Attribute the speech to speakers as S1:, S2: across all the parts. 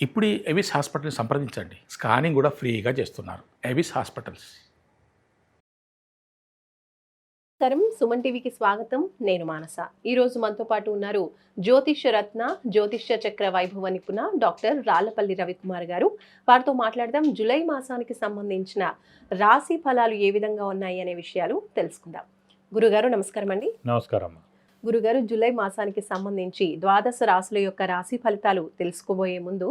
S1: ఇప్పుడు ఎవిస్ హాస్పిటల్ని సంప్రదించండి. స్కానింగ్ కూడా ఫ్రీగా చేస్తున్నారు. Avis hospitals.
S2: నమస్కారం. సుమన్ టీవీకి స్వాగతం. నేను మానస. ఈ రోజు మనతో పాటు ఉన్నారు జ్యోతిష్య రత్న జ్యోతిష్య చక్ర వైభవ నిపుణ డాక్టర్ రాళ్ళపల్లి రవికుమార్ గారు. వారితో మాట్లాడదాం. జూలై మాసానికి సంబంధించిన రాశి ఫలాలు ఏ విధంగా ఉన్నాయి అనే విషయాలు తెలుసుకుందాం. గురుగారు నమస్కారం అండి.
S3: నమస్కారం. అమ్మా
S2: గురుగారు జూలై మాసానికి సంబంధించి ద్వాదశ రాశుల యొక్క రాశి ఫలితాలు తెలుసుకోబోయే ముందు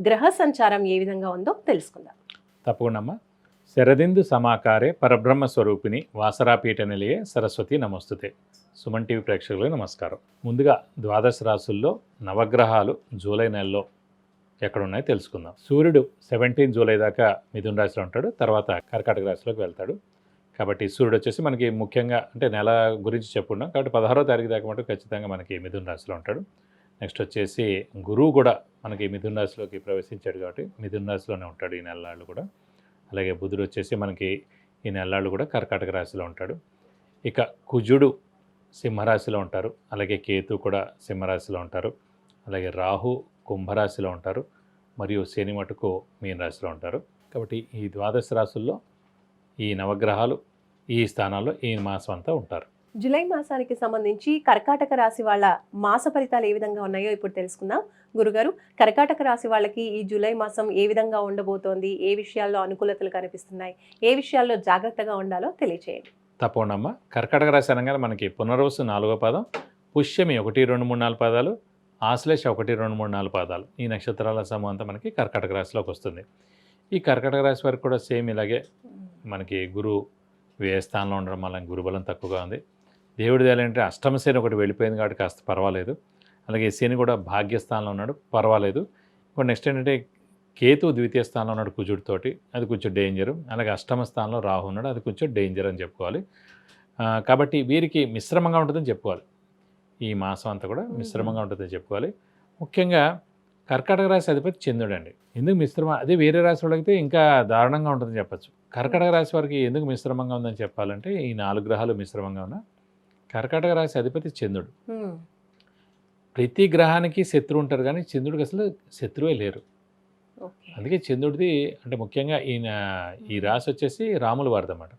S2: గ్రహ సంచారం ఏ విధంగా ఉందో తెలుసుకుందాం.
S3: తప్పకుండా అమ్మా. శరదిందు సమాకారే పరబ్రహ్మ స్వరూపిణి వాసరాపీఠ నిలయే సరస్వతి నమస్తుతే. సుమన్ టీవీ ప్రేక్షకులకు నమస్కారం. ముందుగా ద్వాదశ రాసుల్లో నవగ్రహాలు జూలై నెలలో ఎక్కడున్నాయో తెలుసుకుందాం. సూర్యుడు సెవెంటీన్ జూలై దాకా మిథున రాశిలో ఉంటాడు. తర్వాత కర్కాటక రాశిలోకి వెళ్తాడు. కాబట్టి సూర్యుడు వచ్చేసి మనకి ముఖ్యంగా అంటే నెల గురించి చెప్పుకున్నాం. కాబట్టి పదహారో తారీఖు దాకా మటు ఖచ్చితంగా మనకి మిథున రాశిలో ఉంటాడు. నెక్స్ట్ వచ్చేసి గురువు కూడా మనకి మిథున రాశిలోకి ప్రవేశించాడు కాబట్టి మిథున రాశిలోనే ఉంటాడు ఈ నెలలాళ్ళు కూడా. అలాగే బుధుడు వచ్చేసి మనకి ఈ నెలలాళ్ళు కూడా కర్కాటక రాశిలో ఉంటాడు. ఇక కుజుడు సింహరాశిలో ఉంటారు. అలాగే కేతు కూడా సింహరాశిలో ఉంటారు. అలాగే రాహు కుంభరాశిలో ఉంటారు. మరియు శని మటుకు మీన రాశిలో ఉంటారు. కాబట్టి ఈ ద్వాదశ రాశుల్లో ఈ నవగ్రహాలు ఈ స్థానాల్లో ఈ మాసం అంతా ఉంటారు.
S2: జులై మాసానికి సంబంధించి కర్కాటక రాశి వాళ్ళ మాస ఫలితాలు ఏ విధంగా ఉన్నాయో ఇప్పుడు తెలుసుకుందాం. గురుగారు కర్కాటక రాశి వాళ్ళకి ఈ జూలై మాసం ఏ విధంగా ఉండబోతోంది? ఏ విషయాల్లో అనుకూలతలు కనిపిస్తున్నాయి? ఏ విషయాల్లో జాగ్రత్తగా ఉండాలో తెలియచేయండి.
S3: తప్పకుండా కర్కాటక రాశి అనగానే మనకి పునర్వసు నాలుగో పాదం పుష్యమి ఒకటి రెండు మూడు నాలుగు పాదాలు ఆశ్లేష ఒకటి రెండు మూడు నాలుగు పాదాలు. ఈ నక్షత్రాల సమూహం అంతా మనకి కర్కాటక రాశిలోకి వస్తుంది. ఈ కర్కాటక రాశి వారికి కూడా సేమ్ ఇలాగే మనకి గురు వ్యయస్థానంలో ఉండడం వల్ల గురుబలం తక్కువగా ఉంది. దేవుడి ఏంటంటే అష్టమ శని ఒకటి వెళ్ళిపోయింది కాబట్టి కాస్త పర్వాలేదు. అలాగే శని కూడా భాగ్యస్థానంలో ఉన్నాడు పర్వాలేదు. ఇప్పుడు నెక్స్ట్ ఏంటంటే కేతు ద్వితీయ స్థానంలో ఉన్నాడు కుజుడితోటి అది కొంచెం డేంజరు అలాగే అష్టమ స్థానంలో రాహు ఉన్నాడు అది కొంచెం డేంజర్ అని చెప్పుకోవాలి. కాబట్టి వీరికి మిశ్రమంగా ఉంటుందని చెప్పుకోవాలి. ఈ మాసం అంతా కూడా మిశ్రమంగా ఉంటుందని చెప్పుకోవాలి. ముఖ్యంగా కర్కాటక రాశి అధిపతి చంద్రుడు అండి. ఎందుకు మిశ్రమ? అదే వేరే రాశి వాళ్ళకి ఇంకా దారుణంగా ఉంటుందని చెప్పచ్చు. కర్కాటక రాశి వారికి ఎందుకు మిశ్రమంగా ఉందని చెప్పాలంటే ఈ నాలుగు గ్రహాలు మిశ్రమంగా ఉన్న కర్కాటక రాశి అధిపతి చంద్రుడు. ప్రతి గ్రహానికి శత్రువు ఉంటారు కానీ చంద్రుడికి అసలు శత్రువే లేరు. అందుకే చంద్రుడిది అంటే ముఖ్యంగా ఈయన ఈ రాశి వచ్చేసి రాముల వారిది అన్నమాట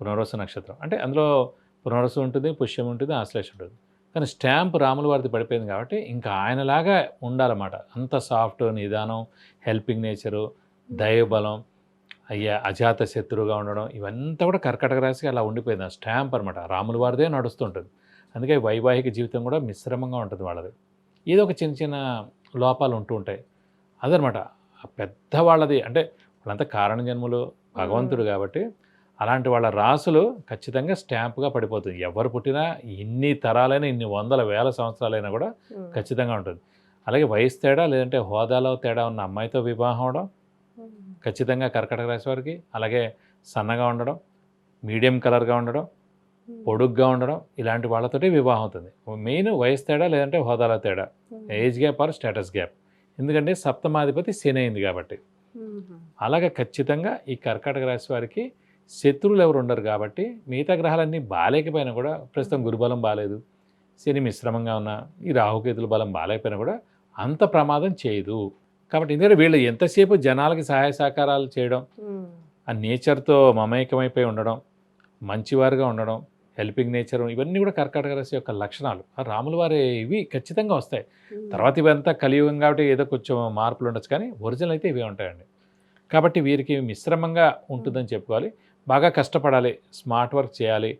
S3: పునర్వసు నక్షత్రం. అంటే అందులో పునర్వసు ఉంటుంది పుష్యం ఉంటుంది ఆశ్లేష ఉంటుంది. కానీ స్టాంప్ రాముల వారిది పడిపోయింది కాబట్టి ఇంకా ఆయనలాగా ఉండాలన్నమాట. అంత సాఫ్ట్ నిదానం హెల్పింగ్ నేచరు దైవబలం అయ్యా! అజాత శత్రువుగా ఉండడం ఇవంతా కూడా కర్కటక రాశికి అలా ఉండిపోయింది. స్టాంప్ అనమాట రాముల వారిదే నడుస్తుంటుంది. అందుకే వైవాహిక జీవితం కూడా మిశ్రమంగా ఉంటుంది వాళ్ళది. ఏదో ఒక చిన్న చిన్న లోపాలు ఉంటూ ఉంటాయి. అదనమాట పెద్ద వాళ్ళది అంటే వాళ్ళంతా కారణ జన్ములు భగవంతుడు కాబట్టి అలాంటి వాళ్ళ రాసులు ఖచ్చితంగా స్టాంప్గా పడిపోతుంది. ఎవరు పుట్టినా ఇన్ని తరాలైనా ఇన్ని వందల వేల సంవత్సరాలైనా కూడా ఖచ్చితంగా ఉంటుంది. అలాగే వయసు తేడా లేదంటే హోదాలో తేడా ఉన్న అమ్మాయితో వివాహం అవడం ఖచ్చితంగా కర్కటక రాశి వారికి అలాగే సన్నగా ఉండడం మీడియం కలర్గా ఉండడం పొడుగ్గా ఉండడం ఇలాంటి వాళ్ళతోటి వివాహం అవుతుంది. మెయిన్ వయసు తేడా లేదంటే హోదాలో తేడా. Age gap or status gap. ఎందుకంటే సప్తమాధిపతి శని అయింది కాబట్టి. అలాగే ఖచ్చితంగా ఈ కర్కాటక రాశి వారికి శత్రువులు ఎవరు ఉండరు కాబట్టి మిగతా గ్రహాలన్నీ బాలేకపోయినా కూడా ప్రస్తుతం గురుబలం బాలేదు. శని మిశ్రమంగా ఉన్న ఈ రాహుకేతుల బలం బాలేకపోయినా కూడా అంత ప్రమాదం చేయదు. కాబట్టి ఎందుకంటే వీళ్ళు ఎంతసేపు జనాలకి సహాయ సహకారాలు చేయడం ఆ నేచర్తో మమేకమైపోయి ఉండడం మంచివారుగా ఉండడం హెల్పింగ్ నేచర్ ఇవన్నీ కూడా కర్కాటక రాశి యొక్క లక్షణాలు. ఆ రాముల వారి ఇవి ఖచ్చితంగా వస్తాయి. తర్వాత ఇవంతా కలియుగం కాబట్టి ఏదో కొంచెం మార్పులు ఉండొచ్చు కానీ ఒరిజినల్ అయితే ఇవే ఉంటాయండి. కాబట్టి వీరికి మిశ్రమంగా ఉంటుందని చెప్పుకోవాలి. బాగా కష్టపడాలి స్మార్ట్ వర్క్ చేయాలి.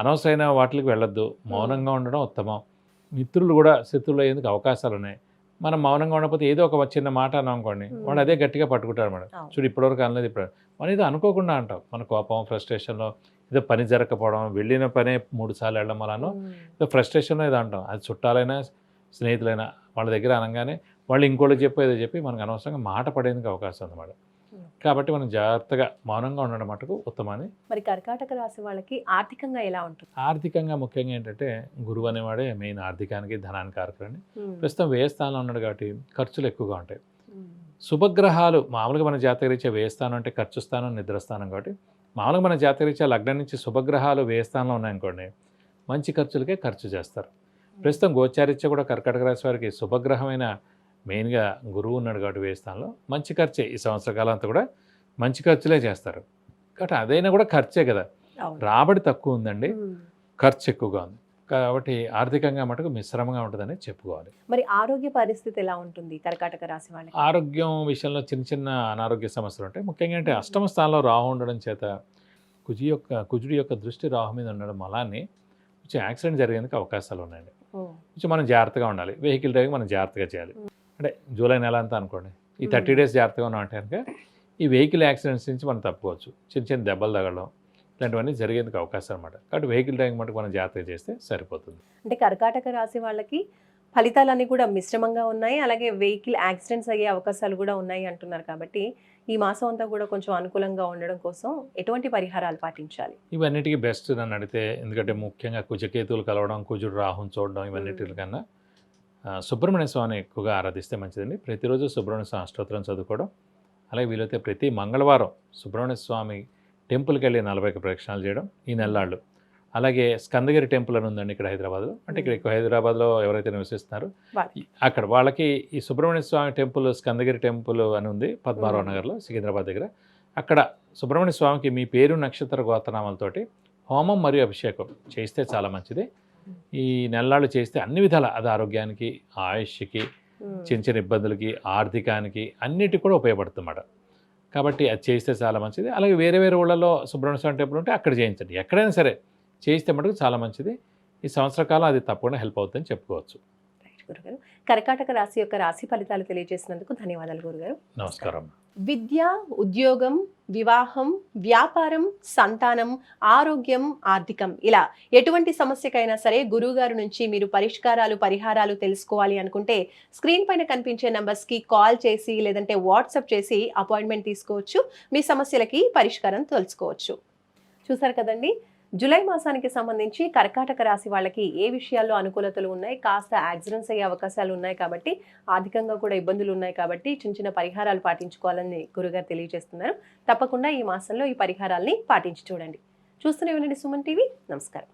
S3: అనవసరమైన వాటికి వెళ్ళొద్దు. మౌనంగా ఉండడం ఉత్తమం. మిత్రులు కూడా శత్రువులు అయ్యేందుకు అవకాశాలు ఉన్నాయి మనం మౌనంగా ఉండకపోతే ఏదో ఒక చిన్న మాట అన్నాం అనుకోండి వాడు అదే గట్టిగా పట్టుకుంటాడు మేడం. చూడు ఇప్పటివరకు అనలేదు ఇప్పుడు మనం ఏదో అనుకోకుండా అంటాం. మన కోపం ఫ్రస్ట్రేషన్లో ఏదో పని జరగకపోవడం వెళ్ళిన పనే మూడు సార్లు వెళ్ళడం వలన ఏదో ఫ్రస్ట్రేషన్లో ఏదో అంటాం. అది చుట్టాలైనా స్నేహితులైనా వాళ్ళ దగ్గర అనగానే వాళ్ళు ఇంకోళ్ళకి చెప్పి ఏదో చెప్పి మనకు అనవసరంగా మాట పడేందుకు అవకాశం ఉందన్నమాట
S2: ఉమ్.
S3: కాబట్టి మనం జాగ్రత్తగా మౌనంగా ఉండడం మటుకు ఉత్తమని
S2: మరి కర్కాటక రాశి వాళ్ళకి ఆర్థికంగా ఎలా ఉంటుంది?
S3: ఆర్థికంగా ముఖ్యంగా ఏంటంటే గురువు అనేవాడే మెయిన్ ఆర్థికానికి ధనానికి కారకులని ప్రస్తుతం వ్యయ స్థానంలో ఉన్నాడు కాబట్టి ఖర్చులు ఎక్కువగా ఉంటాయి. శుభగ్రహాలు మామూలుగా మన జాతకరీత్యా వ్యయస్థానం అంటే ఖర్చు స్థానం నిద్రస్థానం కాబట్టి మామూలుగా మన జాతకరీత్యా లగ్నం నుంచి శుభగ్రహాలు వ్యయస్థానంలో ఉన్నాయనుకోండి మంచి ఖర్చులకే ఖర్చు చేస్తారు. ప్రస్తుతం గోచారిత్య కూడా కర్కటక రాశి వారికి శుభగ్రహమైన మెయిన్గా గురువు ఉన్నాడు కాబట్టి వ్యయ స్థానంలో మంచి ఖర్చే ఈ సంవత్సర కాలం అంతా కూడా మంచి ఖర్చులే చేస్తారు. కాబట్టి అదైనా కూడా ఖర్చే కదా. రాబడి తక్కువ ఉందండి. ఖర్చు ఎక్కువగా ఉంది. కాబట్టి ఆర్థికంగా మటుకు మిశ్రమంగా ఉంటుందని చెప్పుకోవాలి.
S2: మరి ఆరోగ్య పరిస్థితి ఎలా ఉంటుంది? కర్కాటక రాశి వాళ్ళకి?
S3: ఆరోగ్యం విషయంలో చిన్న చిన్న అనారోగ్య సమస్యలు ఉంటాయి. ముఖ్యంగా అంటే అష్టమ స్థానంలో రాహు ఉండడం చేత కుజు యొక్క కుజుడి యొక్క దృష్టి రాహు మీద ఉండడం అలానే కొంచెం యాక్సిడెంట్ జరిగేందుకు అవకాశాలు ఉన్నాయండి. కొంచెం మనం జాగ్రత్తగా ఉండాలి. వెహికల్ డ్రైవింగ్ మనం జాగ్రత్తగా చేయాలి. అంటే జూలై నెల అంతా అనుకోండి. ఈ థర్టీ. డేస్ జాగ్రత్తగా ఉన్నాం అంటే కనుక ఈ వెహికల్ యాక్సిడెంట్స్ నుంచి మనం తప్పుకోవచ్చు. చిన్న చిన్న దెబ్బలు తగలడం ఇలాంటివన్నీ జరిగేందుకు అవకాశం అనమాట కాబట్టి వెహికల్ డ్రైవింగ్ మటుకు మనం జాగ్రత్తగా చేస్తే సరిపోతుంది.
S2: అంటే కర్కాటక రాశి వాళ్ళకి ఫలితాలన్నీ కూడా మిశ్రమంగా ఉన్నాయి. అలాగే వెహికల్ యాక్సిడెంట్స్ అయ్యే అవకాశాలు కూడా ఉన్నాయి అంటున్నారు కాబట్టి ఈ మాసం అంతా కూడా కొంచెం అనుకూలంగా ఉండడం కోసం ఎటువంటి పరిహారాలు పాటించాలి?
S3: ఇవన్నిటికీ బెస్ట్ నన్ను అడిగితే. ఎందుకంటే ముఖ్యంగా కుజకేతువులు కలవడం కుజుడు రాహుని చూడడం ఇవన్నిటికన్నా సుబ్రహ్మణ్య స్వామిని ఎక్కువగా ఆరాధిస్తే మంచిదండి. ప్రతిరోజు సుబ్రహ్మణ్య స్వామి అష్టోత్తరం చదువుకోవడం అలాగే వీలైతే ప్రతి మంగళవారం సుబ్రహ్మణ్య స్వామి టెంపుల్కి వెళ్ళి నలభై ఒక్క ప్రదక్షిణాలు చేయడం ఈ నెలలాళ్ళు అలాగే స్కందగిరి టెంపుల్ అని ఉందండి ఇక్కడ హైదరాబాద్లో. అంటే ఇక్కడ ఎక్కువ హైదరాబాద్లో ఎవరైతే నివసిస్తున్నారో అక్కడ వాళ్ళకి ఈ సుబ్రహ్మణ్య స్వామి టెంపుల్ స్కందగిరి టెంపుల్ అని ఉంది పద్మారావు. నగర్లో సికింద్రాబాద్ దగ్గర. అక్కడ సుబ్రహ్మణ్య స్వామికి మీ పేరు నక్షత్ర గోత్రనామాలతోటి హోమం మరియు అభిషేకం చేస్తే చాలా మంచిది. ఈ నెలలాళ్ళు చేస్తే అన్ని విధాల. అది ఆరోగ్యానికి ఆయుష్కి. చిన్న చిన్న ఇబ్బందులకి ఆర్థికానికి అన్నిటికి కూడా ఉపయోగపడుతుందన్నమాట. కాబట్టి అది చేస్తే చాలా మంచిది. అలాగే వేరే వేరే ఊళ్ళలో సుబ్రహ్మణ్య స్వామి టెంపుల్ ఉంటే అక్కడ చేయించండి. ఎక్కడైనా సరే చేయిస్తే మటుకు చాలా మంచిది. ఈ సంవత్సర కాలం అది తప్పకుండా హెల్ప్ అవుతుందని చెప్పుకోవచ్చు.
S2: గురుగారు. కర్కాటక రాశి యొక్క రాశి ఫలితాలు తెలియజేసినందుకు ధన్యవాదాలు గురుగారు.
S3: నమస్కారం.
S2: విద్య ఉద్యోగం వివాహం వ్యాపారం సంతానం ఆరోగ్యం ఆర్థికం ఇలా ఎటువంటి సమస్యకైనా సరే గురువుగారు నుంచి మీరు పరిష్కారాలు పరిహారాలు తెలుసుకోవాలి అనుకుంటే స్క్రీన్ పైన కనిపించే నెంబర్స్కి కాల్ చేసి లేదంటే వాట్సాప్ చేసి అపాయింట్మెంట్ తీసుకోవచ్చు. మీ సమస్యలకి పరిష్కారం తెలుసుకోవచ్చు చూసారు కదండి? జూలై మాసానికి సంబంధించి కర్కాటక రాశి వాళ్ళకి ఏ విషయాల్లో అనుకూలతలు ఉన్నాయి? కాస్త యాక్సిడెంట్స్ అయ్యే అవకాశాలు ఉన్నాయి కాబట్టి ఆర్థికంగా కూడా ఇబ్బందులు ఉన్నాయి కాబట్టి చిన్న చిన్న పరిహారాలు పాటించుకోవాలని గురుగారు తెలియజేస్తున్నారు. తప్పకుండా ఈ మాసంలో ఈ పరిహారాల్ని పాటించి చూడండి. చూస్తూనే ఉండండి సుమన్ టీవీ. నమస్కారం.